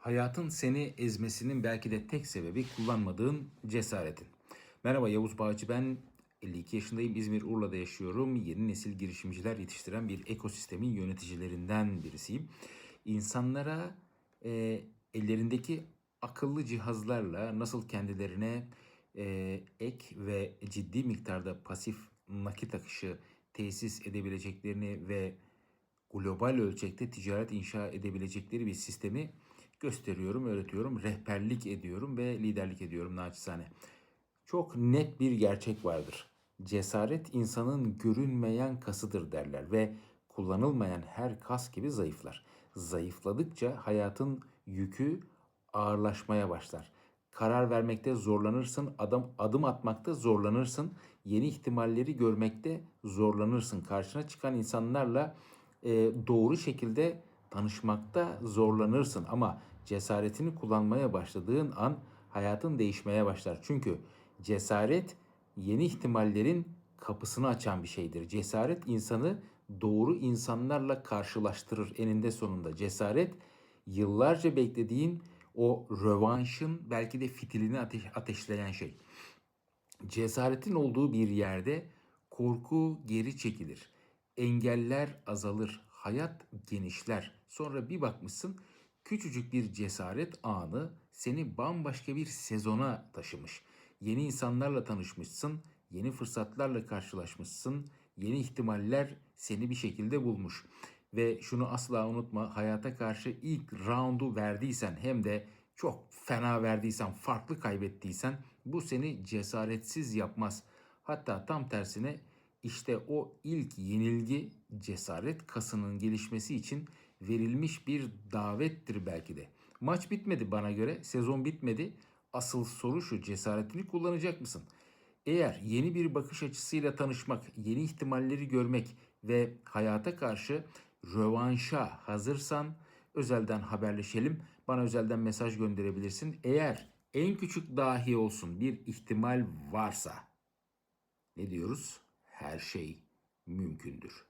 Hayatın seni ezmesinin belki de tek sebebi kullanmadığın cesaretin. Merhaba Yavuz Bağcı ben. 52 yaşındayım. İzmir Urla'da yaşıyorum. Yeni nesil girişimciler yetiştiren bir ekosistemin yöneticilerinden birisiyim. İnsanlara e, ellerindeki akıllı cihazlarla nasıl kendilerine e, ek ve ciddi miktarda pasif nakit akışı tesis edebileceklerini ve global ölçekte ticaret inşa edebilecekleri bir sistemi gösteriyorum, öğretiyorum, rehberlik ediyorum ve liderlik ediyorum naçizane. Çok net bir gerçek vardır. Cesaret insanın görünmeyen kasıdır derler ve kullanılmayan her kas gibi zayıflar. Zayıfladıkça hayatın yükü ağırlaşmaya başlar. Karar vermekte zorlanırsın, adım adım atmakta zorlanırsın, yeni ihtimalleri görmekte zorlanırsın. Karşına çıkan insanlarla e, doğru şekilde tanışmakta zorlanırsın ama cesaretini kullanmaya başladığın an hayatın değişmeye başlar. Çünkü cesaret yeni ihtimallerin kapısını açan bir şeydir. Cesaret insanı doğru insanlarla karşılaştırır eninde sonunda. Cesaret yıllarca beklediğin o rövanşın belki de fitilini ateş, ateşleyen şey. Cesaretin olduğu bir yerde korku geri çekilir. Engeller azalır, hayat genişler. Sonra bir bakmışsın küçücük bir cesaret anı seni bambaşka bir sezona taşımış. Yeni insanlarla tanışmışsın, yeni fırsatlarla karşılaşmışsın, yeni ihtimaller seni bir şekilde bulmuş. Ve şunu asla unutma, hayata karşı ilk roundu verdiysen hem de çok fena verdiysen, farklı kaybettiysen bu seni cesaretsiz yapmaz. Hatta tam tersine işte o ilk yenilgi cesaret kasının gelişmesi için verilmiş bir davettir belki de. Maç bitmedi bana göre, sezon bitmedi. Asıl soru şu, cesaretini kullanacak mısın? Eğer yeni bir bakış açısıyla tanışmak, yeni ihtimalleri görmek ve hayata karşı rövanşa hazırsan özelden haberleşelim. Bana özelden mesaj gönderebilirsin. Eğer en küçük dahi olsun bir ihtimal varsa ne diyoruz? Her şey mümkündür.